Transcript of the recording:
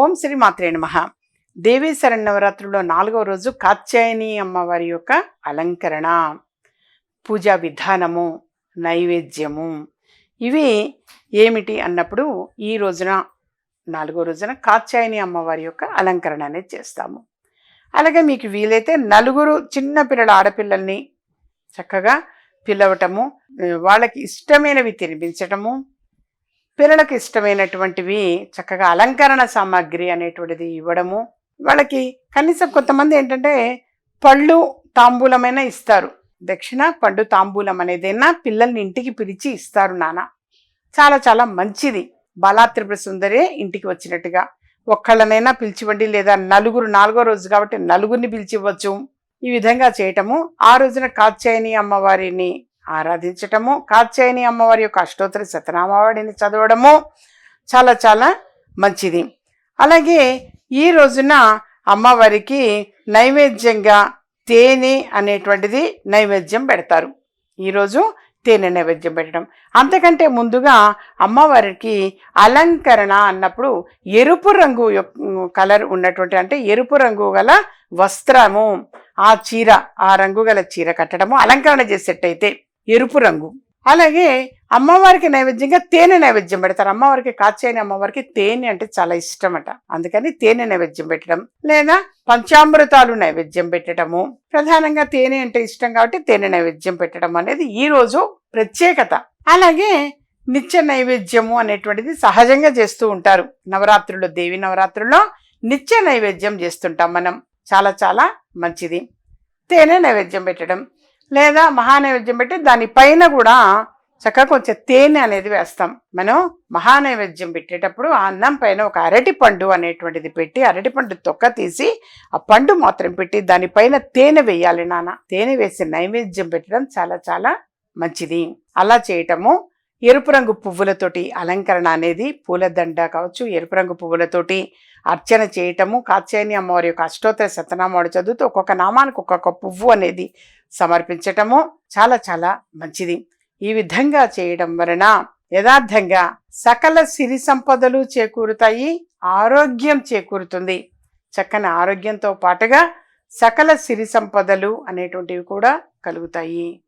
ఓం శ్రీ మాత్రే నమ. దేవీ శరణవరాత్రుల్లో నాలుగవ రోజు కాత్యాయని అమ్మవారి యొక్క అలంకరణ పూజా విధానము నైవేద్యము. ఇవి ఏమిటి అన్నప్పుడు ఈ రోజున నాలుగో రోజున కాత్యాయని అమ్మవారి యొక్క అలంకరణ అనేది చేస్తాము. అలాగే మీకు వీలైతే నలుగురు చిన్న పిల్లల ఆడపిల్లల్ని చక్కగా పిలవటము వాళ్ళకి ఇష్టమైనవి తినిపించటము పిల్లలకు ఇష్టమైనటువంటివి చక్కగా అలంకరణ సామాగ్రి అనేటువంటిది ఇవ్వడము. వాళ్ళకి కనీసం కొంతమంది ఏంటంటే పళ్ళు తాంబూలమైనా ఇస్తారు. దక్షిణ పండు తాంబూలం అనేదైనా పిల్లల్ని ఇంటికి పిలిచి ఇస్తారు నాన్న. చాలా చాలా మంచిది. బాలాత్రిపుర సుందరే ఇంటికి వచ్చినట్టుగా. ఒక్కళ్ళనైనా పిలిచివ్వండి లేదా నలుగురు నాలుగో రోజు కాబట్టి నలుగురిని పిలిచివ్వచ్చు. ఈ విధంగా చేయటము. ఆ రోజున కాత్యాయని అమ్మవారిని ఆరాధించటము కాత్యాయని అమ్మవారి యొక్క అష్టోత్తర శతనామవాడిని చదవడము చాలా చాలా మంచిది. అలాగే ఈ రోజున అమ్మవారికి నైవేద్యంగా తేనె అనేటువంటిది నైవేద్యం పెడతారు. ఈరోజు తేనె నైవేద్యం పెట్టడం. అంతకంటే ముందుగా అమ్మవారికి అలంకరణ అన్నప్పుడు ఎరుపు రంగు యొక్క కలర్ ఉన్నటువంటి అంటే ఎరుపు రంగు గల వస్త్రము ఆ చీర ఆ రంగు గల చీర కట్టడము అలంకరణ చేసేటైతే ఎరుపు రంగు. అలాగే అమ్మవారికి నైవేద్యంగా తేనె నైవేద్యం పెడతారు. అమ్మవారికి కాచేని అమ్మవారికి తేనె అంటే చాలా ఇష్టం అట అందుకని తేనె నైవేద్యం పెట్టడం లేదా పంచామృతాలు నైవేద్యం పెట్టడము. ప్రధానంగా తేనె అంటే ఇష్టం కాబట్టి తేనె నైవేద్యం పెట్టడం అనేది ఈ రోజు ప్రత్యేకత. అలాగే నిత్య నైవేద్యము అనేటువంటిది సహజంగా చేస్తూ ఉంటారు. నవరాత్రుల్లో దేవి నవరాత్రుల్లో నిత్య నైవేద్యం చేస్తుంటాం మనం. చాలా చాలా మంచిది. తేనె నైవేద్యం పెట్టడం. లేదా మహానైవేద్యం పెట్టి దానిపైన కూడా చక్కగా కొంచెం తేనె అనేది వేస్తాం. మనం మహానైవేద్యం పెట్టేటప్పుడు ఆ అన్నం పైన ఒక అరటి పండు అనేటువంటిది పెట్టి అరటి పండు తొక్క తీసి ఆ పండు మాత్రం పెట్టి దానిపైన తేనె వేయాలి నాన్న. తేనె వేసి నైవేద్యం పెట్టడం చాలా చాలా మంచిది. అలా చేయటము ఎరుపు రంగు పువ్వులతోటి అలంకరణ అనేది పూలదండ కావచ్చు ఎరుపు రంగు పువ్వులతోటి అర్చన చేయటము కాత్యాయని అమ్మవారి యొక్క అష్టోత్తర శతనామాడు చదువుతూ ఒక్కొక్క నామానికి ఒక్కొక్క పువ్వు అనేది సమర్పించటము చాలా చాలా మంచిది. ఈ విధంగా చేయడం వలన యథార్థంగా సకల సిరి సంపదలు చేకూరుతాయి ఆరోగ్యం చేకూరుతుంది. చక్కని ఆరోగ్యంతో పాటుగా సకల సిరి సంపదలు అనేటువంటివి కూడా కలుగుతాయి.